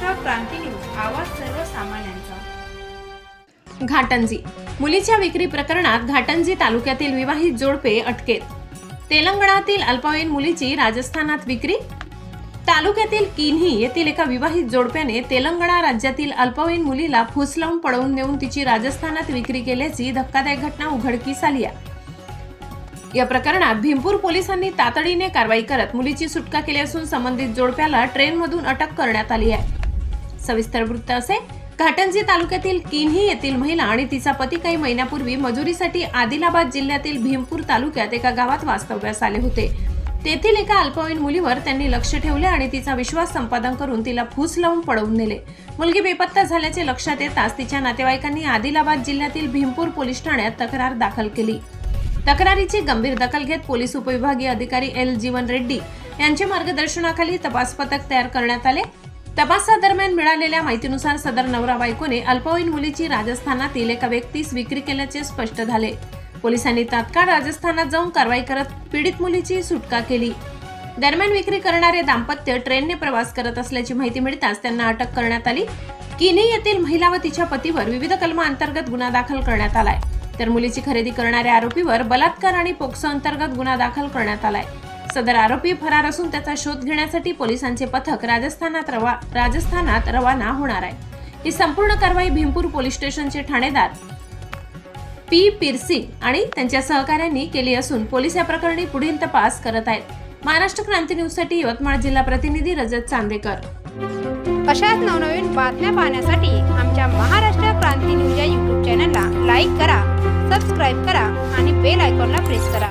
क्रांती news आवाज सर्वसामान्यांचा. घाटंजी. मुलीच्या विक्री प्रकरणात घाटंजी तालुक्यातील विवाहित जोडपे अटकेत. तेलंगणातील अल्पवयीन मुलीची राजस्थानात विक्री? तालुक्यातील किन्ही येथील एका विवाहित जोडप्याने तेलंगणा राज्यातील अल्पवयीन मुलीला फुसलावून पळवून नेऊन तिची राजस्थानात विक्री केल्याची धक्कादायक घटना उघडकीस आली आहे. या प्रकरणात भीमपूर पोलिसांनी तातडीने कारवाई करत मुलीची सुटका केली असून संबंधित जोडप्याला ट्रेनमधून अटक करण्यात आली आहे. सविस्तर वृत्त असे. घाटंजी तालुक्यातील किन्ही येथील महिला आणि तिचा पती काही महिन्यापूर्वी मजुरीसाठी आदिलाबाद जिल्ह्यातील भीमपूर तालुक्यात एका गावात वास्तव्यास आले होते. तेथील एका अल्पवयीन मुलीवर त्यांनी लक्ष ठेवले आणि तिचा विश्वास संपादन करून तिला फूस लावून पळवून नेले. मुलगी बेपत्ता झाल्याचे लक्षात येताच तिच्या नातेवाईकांनी आदिलाबाद जिल्ह्यातील भीमपूर पोलीस ठाण्यात तक्रार दाखल केली. तक्रारीची गंभीर दखल घेत पोलीस उपविभागीय अधिकारी एल. जीवन रेड्डी यांच्या मार्गदर्शनाखाली तपास पथक तयार करण्यात आले. तपासादरम्यान मिळालेल्या माहितीनुसार सदर नवरा बायकोने अल्पवयीन मुलीची राजस्थानातील एका व्यक्तीस विक्री केल्याचे स्पष्ट झाले. पोलिसांनी तात्काळ राजस्थानात जाऊन कारवाई करत पीडित मुलीची सुटका केली. दरम्यान विक्री करणारे दाम्पत्य ट्रेनने प्रवास करत असल्याची माहिती मिळताच त्यांना अटक करण्यात आली. किनी येथील महिला व तिच्या पतीवर विविध कलमांतर्गत गुन्हा दाखल करण्यात आलाय. तर मुलीची खरेदी करणाऱ्या आरोपीवर बलात्कार आणि पोक्सो अंतर्गत गुन्हा दाखल करण्यात आलाय. सदर आरोपी फरार असून त्याचा शोध घेण्यासाठी पोलिसांचे पथक राजस्थानात रवा राजस्थानात रवाना होणार आहे. ही संपूर्ण कारवाई भीमपूर पोलीस स्टेशनचे ठाणेदार पी पिरसिंग आणि त्यांच्या सहकाऱ्यांनी केली असून पोलीस या प्रकरणी पुढील तपास करत आहेत. महाराष्ट्र क्रांती न्यूजसाठी यवतमाळ जिल्हा प्रतिनिधी रजत चांदेकर. अशाच नवनवीन बातम्या पाहण्यासाठी आमच्या महाराष्ट्र क्रांती न्यूज या युट्यूब चॅनलला लाईक करा सबस्क्राईब करा आणि बेल आयकॉनला प्रेस करा.